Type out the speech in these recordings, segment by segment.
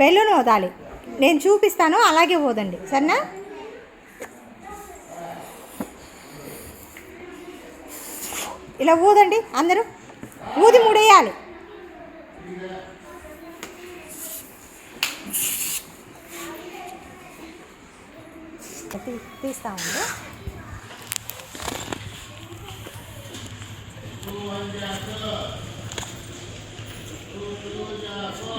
Balloon వదాలి నేను చూపిస్తాను అలాగే పోదండి సరేనా? ఇలా ఊదండి అందరూ. ఊది ముడేయాలి. తీ తీస్తా ఉండు వెళ్ళిపోయింది క్లాస్లో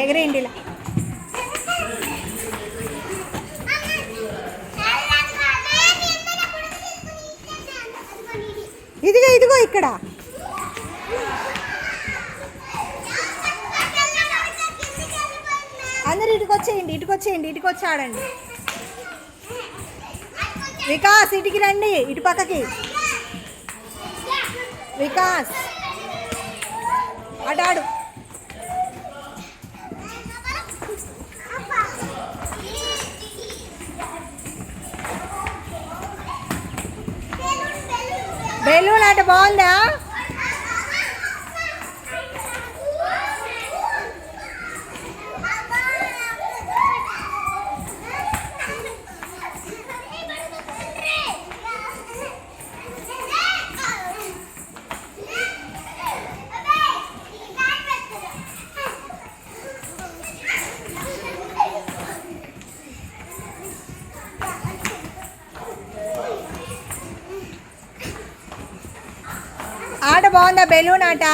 ఎగరేయండి ఇలా ఇదిగో ఇదిగో ఇక్కడ. అందరు ఇటుకొచ్చేయండి ఇటుకొచ్చేయండి ఇటుకొచ్చాడండి ఆడండి. వికాస్ ఇటుకి రండి ఇటు పక్కకి. వికాస్. అటాడు బెలూన్ ఆట బాగుందా? ఆట బాగుందా బెలూన్ ఆట?